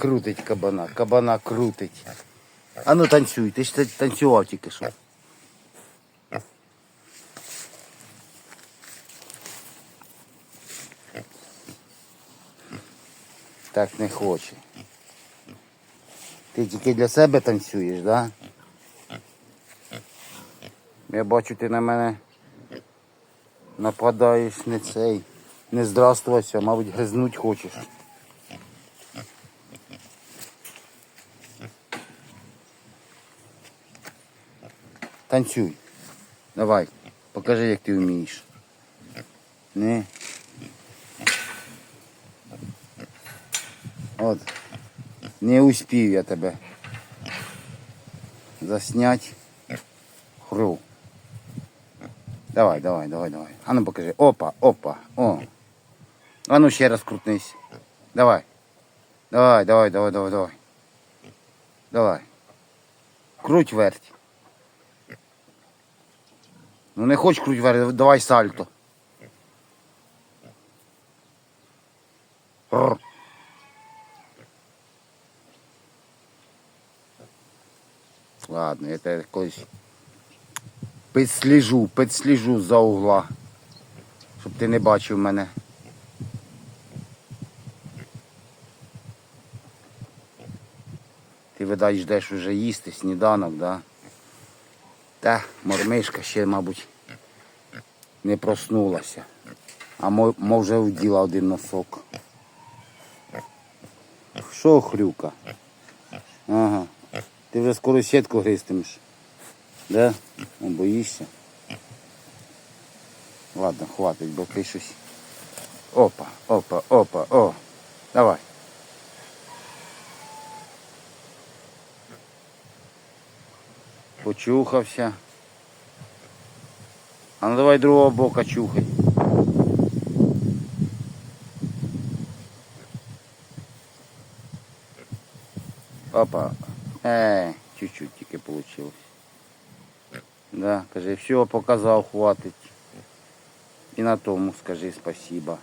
Крутить кабана, кабана крутить. А ну танцюй, ти ж та- танцював тільки що. Так не хоче. Ти тільки для себе танцюєш, да? Я бачу, ти на мене нападаєш не цей. Не здравствуватися, мабуть, гризнуть хочеш. Танцюй. Давай, покажи, як ти вмієш. Не. От. Не успів я тебе заснять. Хру. Давай, давай, давай, давай. А ну покажи. Опа, опа, о. А ну ще раз крутнись. Давай. Давай, давай, давай, давай, давай. Давай. Круть верть. Ну не хочеш круть давай сальто. Рр. Ладно, я тебе колись підсліжу, підсліжу за угла, щоб ти не бачив мене. Ти, видать, ждеш уже їсти сніданок, да? Та, мормишка ще, мабуть, не проснулася. А мо, мо вже вділа один носок. Що хрюка? Ага. Ти вже скоро сітку гристимеш. Да? О, боїшся? Ладно, хватить, бо ти щось. Опа, опа, опа, о. Давай. Почухався. А ну давай другого бока чухай. Опа. Е, чуть-чуть тільки получилось. Да, каже, все, показав, хватить. І на тому скажи спасибо.